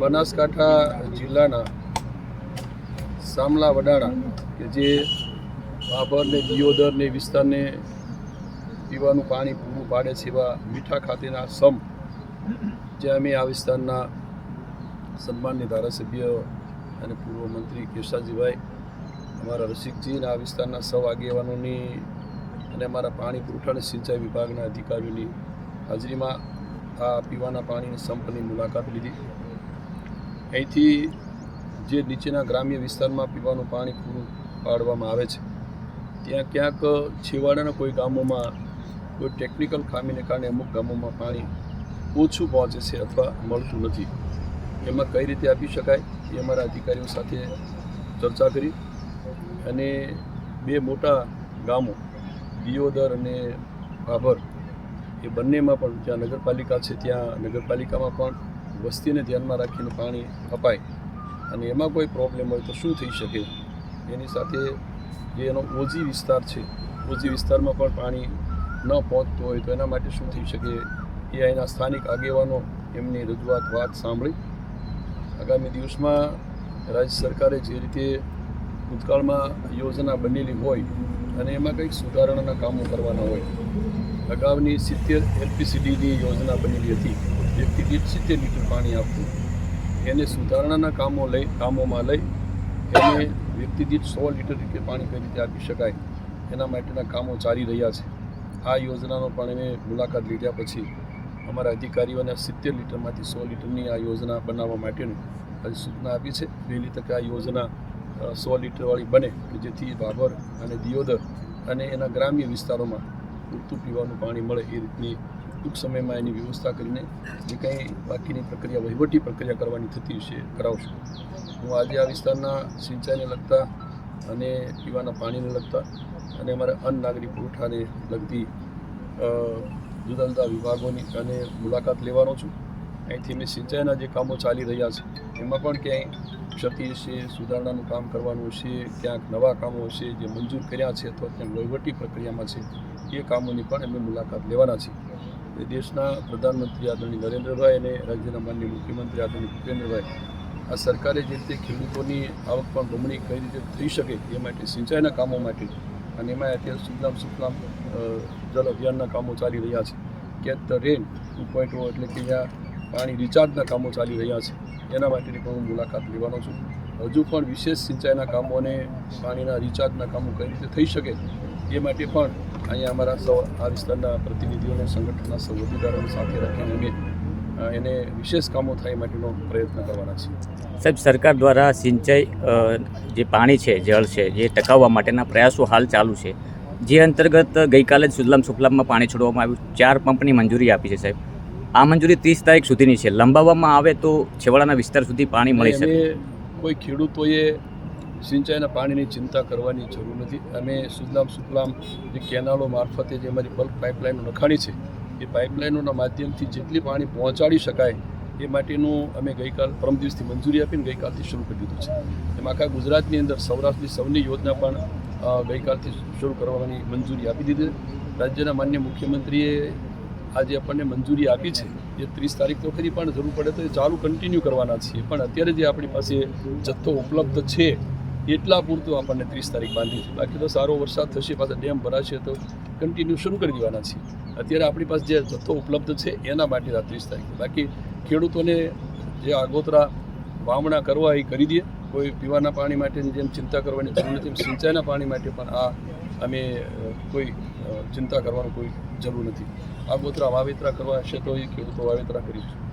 બનાસકાંઠા જિલ્લાના સામલા વડાણા, કે જે બાબર ને દિયોદર ને વિસ્તારને પીવાનું પાણી પૂરું પાડે છે એવા મીઠા ખાતેના સમ, જે અમે આ વિસ્તારના સન્માનની ધારાસભ્ય અને પૂર્વ મંત્રી કેશાજીભાઈ, અમારા રસિકજી અને આ વિસ્તારના સૌ આગેવાનોની અને અમારા પાણી પુરવઠા અને સિંચાઈ વિભાગના અધિકારીઓની હાજરીમાં આ પીવાના પાણીની સંપની મુલાકાત લીધી. અહીંથી જે નીચેના ગ્રામ્ય વિસ્તારમાં પીવાનું પાણી પૂરું પાડવામાં આવે છે, ત્યાં ક્યાંક છેવાડાના કોઈ ગામોમાં, કોઈ ટેકનિકલ ખામીને કારણે અમુક ગામોમાં પાણી ઓછું પહોંચે છે અથવા મળતું નથી. એમાં કઈ રીતે આપી શકાય એ અમારા અધિકારીઓ સાથે ચર્ચા કરી અને બે મોટા ગામો, દિયોદર અને ભાભર, એ બંનેમાં પણ જ્યાં નગરપાલિકા છે, ત્યાં નગરપાલિકામાં પણ વસ્તીને ધ્યાનમાં રાખીને પાણી અપાય અને એમાં કોઈ પ્રોબ્લેમ હોય તો શું થઈ શકે? એની સાથે જે એનો ઓજી વિસ્તાર છે, ઓજી વિસ્તારમાં પણ પાણી ન પહોંચતું હોય તો એના માટે શું થઈ શકે? એ અહીંના સ્થાનિક આગેવાનો એમની રજૂઆત વાત સાંભળી. આગામી દિવસમાં રાજ્ય સરકારે જે રીતે ભૂતકાળમાં યોજના બનેલી હોય અને એમાં કંઈક સુધારણાના કામો કરવાના હોય અગાઉની સિત્તેર એલપીસીડીની યોજના બનેલી હતી. વ્યક્તિ દીઠ સિત્તેર લીટર પાણી આપતું એને સુધારણાના કામો લઈ, કામોમાં લઈ એને વ્યક્તિ દીઠ સો લીટર રીતે પાણી કઈ રીતે આપી શકાય? એના માટેના કામો ચાલી રહ્યા છે. આ યોજનાનો પણ અમે મુલાકાત લીધા પછી અમારા અધિકારીઓને સિત્તેર લીટરમાંથી સો લીટરની આ યોજના બનાવવા માટેની સૂચના આપી છે. વહેલી તકે આ યોજના સો લીટરવાળી બને કે જેથી બાબર અને દિયોદર અને એના ગ્રામ્ય વિસ્તારોમાં પૂરતું પીવાનું પાણી મળે એ રીતની ટૂંક સમયમાં એની વ્યવસ્થા કરીને જે કંઈ બાકીની પ્રક્રિયા, વહીવટી પ્રક્રિયા કરવાની થતી છે કરાવશું. હું આજે આ વિસ્તારના સિંચાઈને લગતા અને પીવાના પાણીને લગતા અને અમારા અન્ન નાગરિક પુરવઠાને લગતી જુદા જુદા વિભાગોની અને મુલાકાત લેવાનો છું. અહીંથી મેં સિંચાઈના જે કામો ચાલી રહ્યા છે, એમાં પણ ક્યાંય ક્ષતિ હશે, સુધારણાનું કામ કરવાનું હશે, ક્યાંક નવા કામો હશે, જે મંજૂર કર્યા છે અથવા ત્યાં વહીવટી પ્રક્રિયામાં છે એ કામોની પણ અમે મુલાકાત લેવાના છીએ. દેશના પ્રધાનમંત્રી આદરણીય નરેન્દ્રભાઈ અને રાજ્યના માનનીય મુખ્યમંત્રી આદરણીય ભૂપેન્દ્રભાઈ, આ સરકારે જે રીતે ખેડૂતોની આવક પણ બમણી કઈ રીતે થઈ શકે એ માટે સિંચાઈના કામો માટે અને એમાં અત્યારે સુફલામ સુફલામ જલ અભિયાનના કામો ચાલી રહ્યા છે. કેટ ધ રેન ટુ પોઈન્ટ એટલે કે જ્યાં પાણી રિચાર્જના કામો ચાલી રહ્યા છે. એના માટેની પણ હું મુલાકાત લેવાનો છું. હજુ પણ વિશેષ સિંચાઈના કામો અને પાણીના રિચાર્જના કામો કઈ રીતે થઈ શકે એ માટે પણ અહીંયા અમારા સૌ આ વિસ્તારના પ્રતિનિધિઓને સંગઠનના સૌ હોદ્દેદારોને સાથે રાખીને અમે એને વિશેષ કામો થાય માટેનો પ્રયત્ન કરવાના છીએ. સાહેબ સરકાર દ્વારા સિંચાઈ જે પાણી છે જળ છે જે ટકાવવા માટેના પ્રયાસો હાલ ચાલુ છે જે અંતર્ગત ગઈકાલે જ સુજલામ સુફલામમાં પાણી છોડવામાં આવ્યું. ચાર પંપની મંજૂરી આપી છે સાહેબ. આ મંજૂરી ત્રીસ તારીખ સુધીની છે. લંબાવવામાં આવે તો છેવાડાના વિસ્તાર સુધી પાણી મળી શકે. કોઈ ખેડૂતોએ સિંચાઈના પાણીની ચિંતા કરવાની જરૂર નથી. અમે સુજલામ સુફલામ જે કેનાલો મારફતે જે અમારી બલ્ક પાઇપલાઇનો નખાણી છે, એ પાઇપલાઇનોના માધ્યમથી જેટલી પાણી પહોંચાડી શકાય એ માટેનું અમે ગઈકાલ પરમ દિવસથી મંજૂરી આપીને ગઈકાલથી શરૂ કરી દીધું છે. એમાં આખા ગુજરાતની અંદર સૌરાષ્ટ્રની સૌની યોજના પણ ગઈકાલથી શરૂ કરવાની મંજૂરી આપી દીધી. રાજ્યના માન્ય મુખ્યમંત્રીએ આજે આપણને મંજૂરી આપી છે. એ ત્રીસ તારીખ તો ખરી, પણ જરૂર પડે તો એ ચાલુ કન્ટિન્યુ કરવાના છીએ. પણ અત્યારે જે આપણી પાસે જથ્થો ઉપલબ્ધ છે એટલા પૂરતું આપણને ત્રીસ તારીખ બાંધી છે. બાકી તો સારો વરસાદ થશે, પાછા ડેમ ભરાશે તો કન્ટિન્યુ શરૂ કરી દેવાના છીએ. અત્યારે આપણી પાસે જે જથ્થો ઉપલબ્ધ છે, એના માટે આ ત્રીસ તારીખ બાકી ખેડૂતોને જે આગોતરા વાવણા કરવા એ કરી દઈએ. કોઈ પીવાના પાણી માટેની જેમ ચિંતા કરવાની જરૂર નથી સિંચાઈના પાણી માટે પણ આ અમે કોઈ ચિંતા કરવાનું કોઈ જરૂર નથી. આગોતરા વાવેતરા કરવા હશે તો એ ખેડૂતો વાવેતરા કરીશું